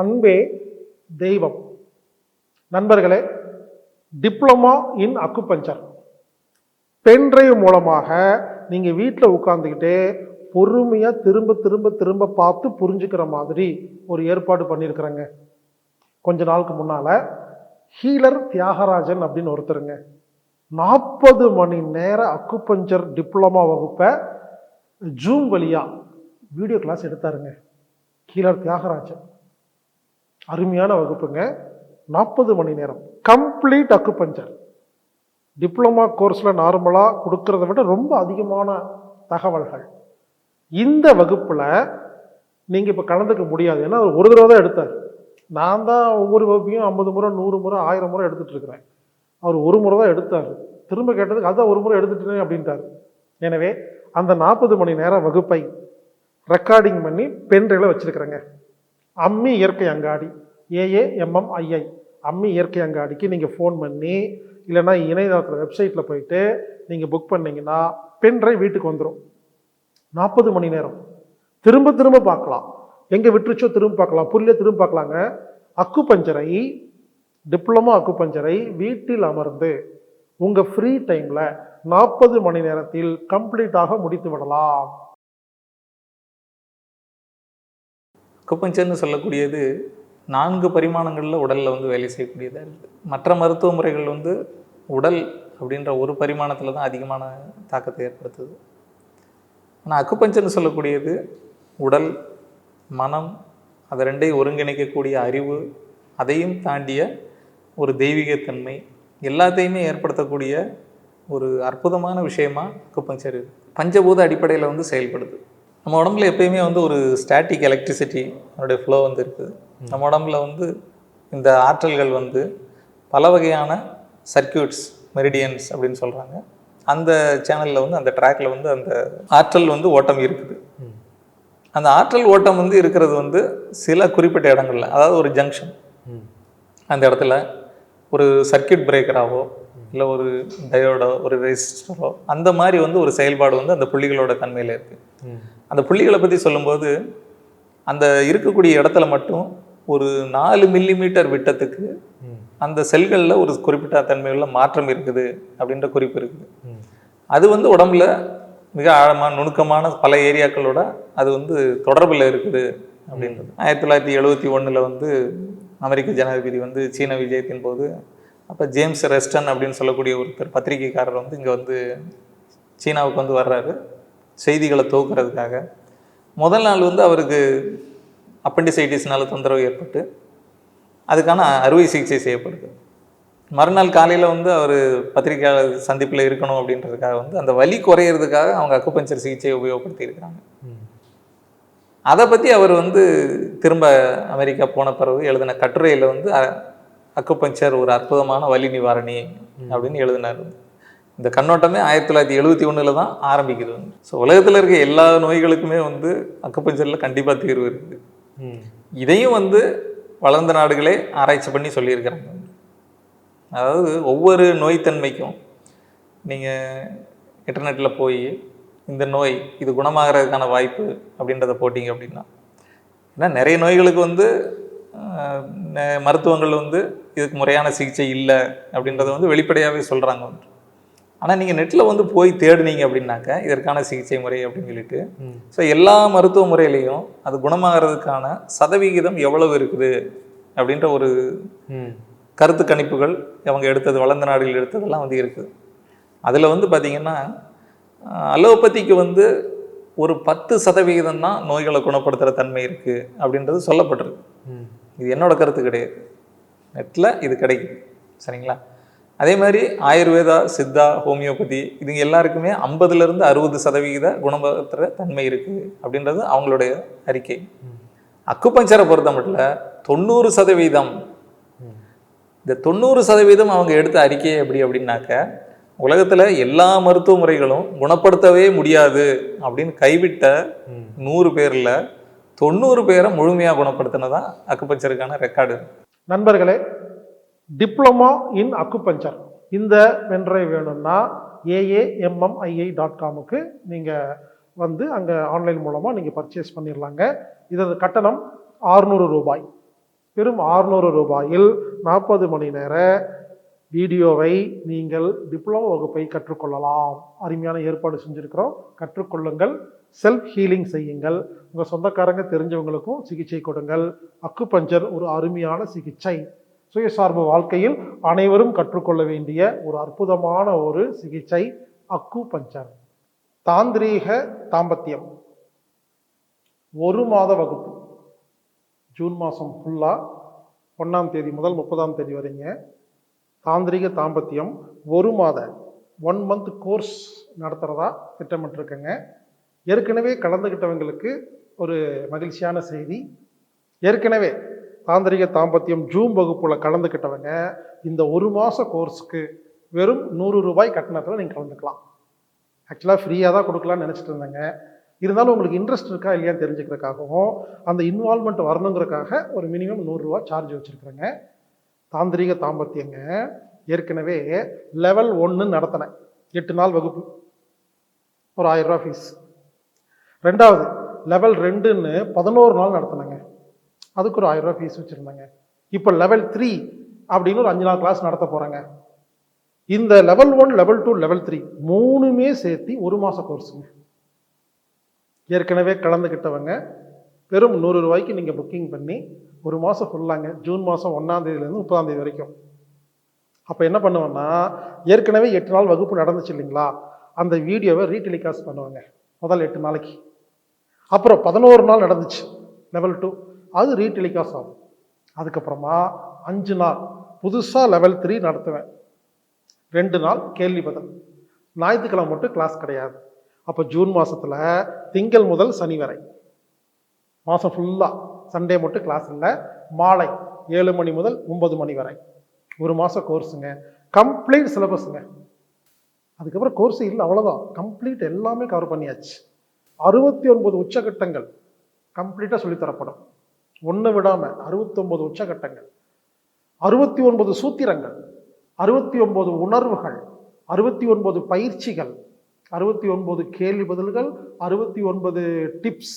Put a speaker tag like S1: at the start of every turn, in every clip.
S1: அன்பே தெய்வம். நண்பர்களே டிப்ளமா இன் அக்குபஞ்சர் பென்ட்ரைவ் மூலமாக நீங்கள் வீட்டில் உட்காந்துக்கிட்டே பொறுமையாக திரும்ப திரும்ப திரும்ப பார்த்து புரிஞ்சுக்கிற மாதிரி ஒரு ஏற்பாடு பண்ணியிருக்கிறேங்க. கொஞ்ச நாளுக்கு முன்னால் ஹீலர் தியாகராஜன் அப்படின்னு ஒருத்தருங்க. நாற்பது மணி நேர அக்குபஞ்சர் டிப்ளமா வகுப்பை ஜூம் வழியாக வீடியோ கிளாஸ் எடுத்தாருங்க. ஹீலர் தியாகராஜன். அருமையான வகுப்புங்க. நாற்பது மணி நேரம். கம்ப்ளீட் அக்குபஞ்சர் டிப்ளமா கோர்ஸில் நார்மலாக கொடுக்கறத விட ரொம்ப அதிகமான தகவல்கள். இந்த வகுப்பில் நீங்கள் இப்போ கலந்துக்க முடியாது. ஏன்னா அவர் ஒரு தடவை தான் எடுத்தார். நான் தான் ஒவ்வொரு வகுப்பையும் ஐம்பது முறை நூறு முறை ஆயிரம் முறை எடுத்துகிட்டுருக்குறேன் அவர் ஒரு முறை தான் எடுத்தார். திரும்ப கேட்டதுக்கு அதான் ஒரு முறை எடுத்துட்டேன் அப்படின்ட்டார். எனவே அந்த நாற்பது மணி நேரம் வகுப்பை ரெக்கார்டிங் பண்ணி பென்ட்ரைவில் வச்சுருக்கிறேங்க. அம்மி இயற்கை அங்காடி. ஏஏஎம்எம்ஐஐ அம்மி இயற்கை அங்காடிக்கு நீங்கள் ஃபோன் பண்ணி இல்லைன்னா இணையதளத்தில் வெப்சைட்டில் போயிட்டு நீங்கள் புக் பண்ணிங்கன்னா பென்ட்ரைவ் வீட்டுக்கு வந்துடும் நாற்பது மணி நேரம். திரும்ப திரும்ப பார்க்கலாம். எங்கே விட்டுருச்சோ திரும்ப பார்க்கலாம். புரிய திரும்ப பார்க்கலாங்க. அக்கு பஞ்சரை டிப்ளமோ அக்கு பஞ்சரை வீட்டில் அமர்ந்து உங்கள் ஃப்ரீ டைமில் நாற்பது மணி நேரத்தில் கம்ப்ளீட்டாக முடித்து விடலாம்.
S2: அக்குபஞ்சர்னு சொல்லக்கூடியது நான்கு பரிமாணங்களில் உடலில் வந்து வேலை செய்யக்கூடியதாக இருக்குது மற்ற மருத்துவ முறைகள் வந்து உடல் அப்படின்ற ஒரு பரிமாணத்தில் தான் அதிகமான தாக்கத்தை ஏற்படுத்துது. ஆனால் அக்குபஞ்சர்னு சொல்லக்கூடியது உடல் மனம் அதை ரெண்டையும் ஒருங்கிணைக்கக்கூடிய அறிவு அதையும் தாண்டிய ஒரு தெய்வீகத்தன்மை எல்லாத்தையுமே ஏற்படுத்தக்கூடிய ஒரு அற்புதமான விஷயமா அக்குப்பஞ்சர் பஞ்சபூத அடிப்படையில் வந்து செயல்படுது. நம்ம உடம்புல எப்பயுமே வந்து ஒரு ஸ்டாட்டிக் எலக்ட்ரிசிட்டி அதனுடைய ஃப்ளோ வந்து இருக்குது நம்ம உடம்புல வந்து இந்த ஆற்றல்கள் வந்து பல வகையான சர்க்கியூட்ஸ் மெரிடியன்ஸ் அப்படின்னு சொல்கிறாங்க அந்த சேனலில் வந்து அந்த ட்ராக்ல வந்து அந்த ஆற்றல் வந்து ஓட்டம் இருக்குது. அந்த ஆற்றல் ஓட்டம் வந்து இருக்கிறது வந்து சில குறிப்பிட்ட இடங்கள்ல அதாவது ஒரு ஜங்ஷன் அந்த இடத்துல ஒரு சர்க்கியூட் பிரேக்கராவோ இல்லை ஒரு டயோடோ ஒரு ரெசிஸ்டரோ அந்த மாதிரி வந்து ஒரு செயல்பாடு வந்து அந்த புள்ளிகளோட தன்மையில் இருக்குது அந்த புள்ளிகளை பற்றி சொல்லும்போது அந்த இருக்கக்கூடிய இடத்துல மட்டும் ஒரு நாலு மில்லிமீட்டர் விட்டத்துக்கு அந்த செல்களில் ஒரு குறிப்பிட்ட தன்மையுள்ள மாற்றம் இருக்குது அப்படின்ற குறிப்பு இருக்குது. அது வந்து உடம்புல மிக ஆழமான நுணுக்கமான பல ஏரியாக்களோட அது வந்து தொடர்பில் இருக்குது அப்படின்றது. ஆயிரத்தி தொள்ளாயிரத்தி எழுபத்தி ஒண்ணுல வந்து அமெரிக்க ஜனாதிபதி வந்து சீன விஜயத்தின் போது அப்போ ஜேம்ஸ் ரெஸ்டன் அப்படின்னு சொல்லக்கூடிய ஒருத்தர் பத்திரிகைக்காரர் வந்து இங்கே வந்து சீனாவுக்கு வந்து வர்றாரு. செய்திகளை துவக்கிறதுக்காக. முதல் நாள் வந்து அவருக்கு அப்பண்டிசைட்டிஸ்னால தொந்தரவு ஏற்பட்டு அதுக்கான அறுவை சிகிச்சை செய்யப்படுது. மறுநாள் காலையில் வந்து அவர் பத்திரிகையாளர் சந்திப்பில் இருக்கணும் அப்படின்றதுக்காக வந்து அந்த வலி குறையிறதுக்காக அவங்க அக்குபஞ்சர் சிகிச்சையை உபயோகப்படுத்தி இருக்கிறாங்க. அதை பற்றி அவர் வந்து திரும்ப அமெரிக்கா போன பிறகு எழுதின கட்டுரையில் வந்து அ- அக்குபஞ்சர் ஒரு அற்புதமான வலி நிவாரணி அப்படின்னு எழுதினார். இந்த கண்ணோட்டமே ஆயிரத்தி தொள்ளாயிரத்தி எழுபத்தி ஒன்றில் தான் ஆரம்பிக்குது வந்து. ஸோ உலகத்தில் இருக்க எல்லா நோய்களுக்குமே வந்து அக்குபஞ்சரில் கண்டிப்பாக தீர்வு இருக்குது. இதையும் வந்து வளர்ந்த நாடுகளே ஆராய்ச்சி பண்ணி சொல்லியிருக்கிறாங்க. அதாவது ஒவ்வொரு நோய்த்தன்மைக்கும் நீங்கள் இன்டர்நெட்டில் போய் இந்த நோய் இது குணமாகறதுக்கான வாய்ப்பு அப்படின்றத போட்டிங்க அப்படின்னா ஏன்னா நிறைய நோய்களுக்கு வந்து மருத்துவங்கள் வந்து இதுக்கு முறையான சிகிச்சை இல்லை அப்படின்றத வந்து வெளிப்படையாகவே சொல்கிறாங்க வந்து. ஆனால் நீங்கள் நெட்டில் வந்து போய் தேடுனீங்க அப்படின்னாக்க இதற்கான சிகிச்சை முறை அப்படின்னு சொல்லிட்டு ஸோ எல்லா மருத்துவ முறையிலையும் அது குணமாகறதுக்கான சதவிகிதம் எவ்வளவு இருக்குது அப்படின்ற ஒரு கருத்து கணிப்புகள் அவங்க எடுத்தது வளர்ந்த நாடுகள் எடுத்ததெல்லாம் வந்து இருக்குது அதில் வந்து பார்த்திங்கன்னா அலோபதிக்கு வந்து ஒரு பத்து சதவிகிதம் தான் நோய்களை குணப்படுத்துகிற தன்மை இருக்குது அப்படின்றது சொல்லப்பட்டிருக்கு. இது என்னோட கருத்து கிடையாது. நெட்டில் இது கிடைக்குது. சரிங்களா? அதே மாதிரி ஆயுர்வேதா சித்தா ஹோமியோபதி இதுங்க எல்லாருக்குமே ஐம்பதுலேருந்து அறுபது சதவிகித குணப்படுத்துகிற தன்மை இருக்குது அப்படின்றது அவங்களுடைய அறிக்கை. அக்குப்பஞ்சரை பொறுத்த மட்டும் தொண்ணூறு சதவீதம் இந்த தொண்ணூறு சதவீதம் அவங்க எடுத்த அறிக்கை எப்படி அப்படின்னாக்க உலகத்தில் எல்லா மருத்துவ முறைகளும் குணப்படுத்தவே முடியாது அப்படின்னு கைவிட்ட நூறு பேரில் தொண்ணூறு பேரை முழுமையாக குணப்படுத்தினதான் அக்குப்பஞ்சருக்கான ரெக்கார்டு.
S1: நண்பர்களே டிப்ளமா இன் அக்குபஞ்சர் இந்த பென்ட்ரைவ் வேணும்னா ஏஏஎம்எம்ஐஐ டாட் காமுக்கு நீங்கள் வந்து அங்கே ஆன்லைன் மூலமாக நீங்கள் பர்ச்சேஸ் பண்ணிடலாங்க இதன் கட்டணம் 600 ரூபாய். வெறும் 600 ரூபாயில் நாற்பது மணி நேர வீடியோவை நீங்கள் டிப்ளமோ வகுப்பை கற்றுக்கொள்ளலாம். அருமையான ஏற்பாடு செஞ்சுருக்கிறோம். கற்றுக்கொள்ளுங்கள். செல்ஃப் ஹீலிங் செய்யுங்கள். உங்கள் சொந்தக்காரங்க தெரிஞ்சவங்களுக்கும் சிகிச்சை கொடுங்கள். அக்குபஞ்சர் ஒரு அருமையான சிகிச்சை. சுயசார்பு வாழ்க்கையில் அனைவரும் கற்றுக்கொள்ள வேண்டிய ஒரு அற்புதமான ஒரு சிகிச்சை அக்கு பஞ்சர் தாந்திரீக தாம்பத்தியம். ஒரு மாத வகுப்பு. ஜூன் மாதம் ஃபுல்லாக ஒன்றாம் தேதி முதல் முப்பதாம் தேதி வரைங்க. தாந்திரிக தாம்பத்தியம் ஒரு மாத. ஒன் மந்த் கோர்ஸ் நடத்துகிறதா திட்டமிட்டிருக்கேங்க ஏற்கனவே கலந்துக்கிட்டவங்களுக்கு ஒரு மகிழ்ச்சியான செய்தி. ஏற்கனவே தாந்திரிக தாம்பத்தியம் ஜூம் வகுப்பில் கலந்துக்கிட்டவங்க இந்த ஒரு மாத கோர்ஸுக்கு வெறும் நூறு ரூபாய் கட்டணத்தில் நீங்கள் கலந்துக்கலாம். ஆக்சுவலாக ஃப்ரீயாக தான் கொடுக்கலான்னு நினச்சிட்டு இருந்தேங்க. இருந்தாலும் உங்களுக்கு இன்ட்ரெஸ்ட் இருக்கா இல்லையான்னு தெரிஞ்சுக்கிறதுக்காகவும் அந்த இன்வால்மெண்ட் வரணுங்கிறதுக்காக ஒரு மினிமம் நூறுரூவா சார்ஜ் வச்சுருக்குறேங்க. தாந்திரிக தாம்பத்தியங்க ஏற்கனவே லெவல் ஒன்று நடத்தினேன். எட்டு நாள் வகுப்பு. ஒரு ஆயிரம் ரூபா ஃபீஸ் ரெண்டாவது லெவல் ரெண்டுன்னு பதினோரு நாள் நடத்தினேங்க. அதுக்கு ஒரு ஆயிரம் ரூபா ஃபீஸ் வச்சுருந்தேங்க. இப்போ லெவல் த்ரீ அப்படின்னு ஒரு அஞ்சு நாள் கிளாஸ் நடத்த போகிறேங்க இந்த level one level two level three மூணுமே சேர்த்து ஒரு மாத கோர்ஸுங்க ஏற்கனவே கலந்துக்கிட்டவங்க வெறும் நூறு ரூபாய்க்கு நீங்கள் புக்கிங் பண்ணி ஒரு மாதம் ஃபுல்லாங்க ஜூன் மாதம் ஒன்றாந்தேதியிலேருந்து முப்பதாந்தேதி வரைக்கும். அப்போ என்ன பண்ணுவேன்னா ஏற்கனவே எட்டு நாள் வகுப்பு நடந்துச்சு இல்லைங்களா? அந்த வீடியோவை ரீடெலிகாஸ்ட் பண்ணுவாங்க. முதல் எட்டு நாளைக்கு. அப்புறம் பதினோரு நாள் நடந்துச்சு. லெவல் டூ அது ரீடெலிகாஸ்ட் ஆகும். அதுக்கப்புறமா அஞ்சு நாள் புதுசாக லெவல் த்ரீ நடத்துவேன். ரெண்டு நாள் கேள்வி பதில். ஞாயிற்றுக்கிழமை மட்டும் கிளாஸ் கிடையாது. அப்போ ஜூன் மாதத்தில் திங்கள் முதல் சனி வரை. மாதம் ஃபுல்லாக சண்டே மட்டும் கிளாஸ் இல்லை. மாலை ஏழு மணி முதல் ஒன்பது மணி வரை. ஒரு மாதம் கோர்ஸுங்க கம்ப்ளீட் சிலபஸுங்க அதுக்கப்புறம் கோர்ஸ் இல்லை அவ்வளோதான் கம்ப்ளீட் எல்லாமே கவர் பண்ணியாச்சு. அறுபத்தி ஒன்பது உச்சகட்டங்கள் கம்ப்ளீட்டாக சொல்லித்தரப்படும். ஒன்று விடாமல் அறுபத்தொம்பது உச்சகட்டங்கள் அறுபத்தி ஒன்பது சூத்திரங்கள் அறுபத்தி ஒன்பது உணர்வுகள் அறுபத்தி ஒன்பது பயிற்சிகள் அறுபத்தி ஒன்பது கேள்வி பதில்கள் அறுபத்தி ஒன்பது டிப்ஸ்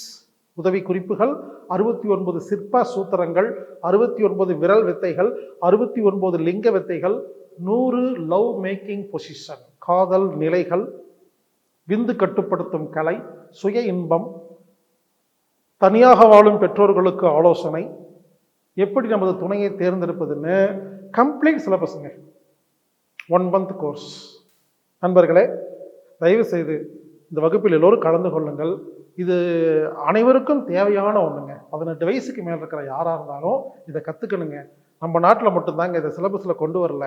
S1: உதவி குறிப்புகள் அறுபத்தி ஒன்பது சிற்ப சூத்திரங்கள் அறுபத்தி ஒன்பது விரல் வித்தைகள் அறுபத்தி ஒன்பது லிங்க வித்தைகள் நூறு லவ் மேக்கிங் பொசிஷன் காதல் நிலைகள் விந்து கட்டுப்படுத்தும் கலை சுய இன்பம் தனியாக வாழும் பெற்றோர்களுக்கு ஆலோசனை. எப்படி நமது துணையை தேர்ந்தெடுப்பதுன்னு கம்ப்ளீட் சிலபஸுங்க ஒன் மந்த் கோர்ஸ் நண்பர்களே தயவு செய்து இந்த வகுப்பில் எல்லோரும் கலந்து கொள்ளுங்கள். இது அனைவருக்கும் தேவையான ஒன்றுங்க பதினெட்டு வயசுக்கு மேலே இருக்கிற யாராக இருந்தாலும் இதை கற்றுக்கணுங்க நம்ம நாட்டில் மட்டும்தாங்க இதை சிலபஸில் கொண்டு வரல.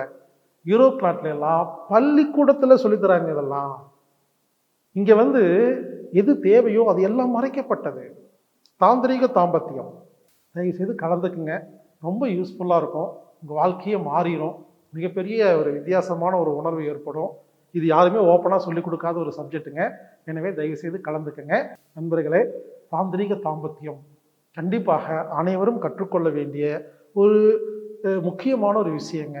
S1: யூரோப் நாட்டில எல்லாம் பள்ளிக்கூடத்தில் சொல்லித்தராங்க இதெல்லாம். இங்கே வந்து எது தேவையோ அது எல்லாம் மறைக்கப்பட்டது. தாந்திரீக தாம்பத்தியம். தயவு செய்து கலந்துக்குங்க. ரொம்ப யூஸ்ஃபுல்லாக இருக்கும். உங்கள் வாழ்க்கையே மாறிடும் மிகப்பெரிய ஒரு வித்தியாசமான ஒரு உணர்வு ஏற்படும். இது யாருமே ஓப்பனாக சொல்லிக் கொடுக்காத ஒரு சப்ஜெக்ட்டுங்க எனவே தயவு செய்து கலந்துக்குங்க. நண்பர்களே தாந்திரிக தாம்பத்தியம். கண்டிப்பாக அனைவரும் கற்றுக்கொள்ள வேண்டிய ஒரு முக்கியமான ஒரு விஷயங்க.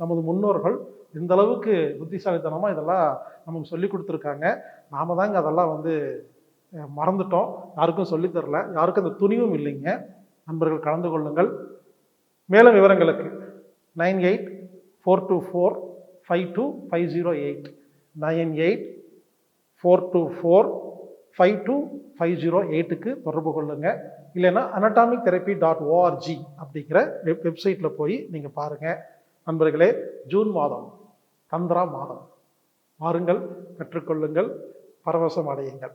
S1: நமது முன்னோர்கள் இந்த அளவுக்கு புத்திசாலித்தனமாக இதெல்லாம் நமக்கு சொல்லி கொடுத்துருக்காங்க. நாம தாங்க அதெல்லாம் வந்து மறந்துட்டோம். யாருக்கும் சொல்லித்தரல யாருக்கும் அந்த துணிவும் இல்லைங்க. நண்பர்கள் கலந்து கொள்ளுங்கள். மேலும் விவரங்களுக்கு nine eight four two four five two five zero eight. Nine eight four two four five two five zero எயிட்டுக்கு தொடர்பு கொள்ளுங்கள் இல்லைன்னா அனட்டாமிக் தெரப்பி டாட் ஓஆர்ஜி அப்படிங்கிற வெப் வெப்சைட்டில் போய் நீங்கள் பாருங்கள் நண்பர்களே ஜூன் மாதம் தந்திரா மாதம். வாருங்கள் கற்றுக்கொள்ளுங்கள் பரவசம் அடையுங்கள்.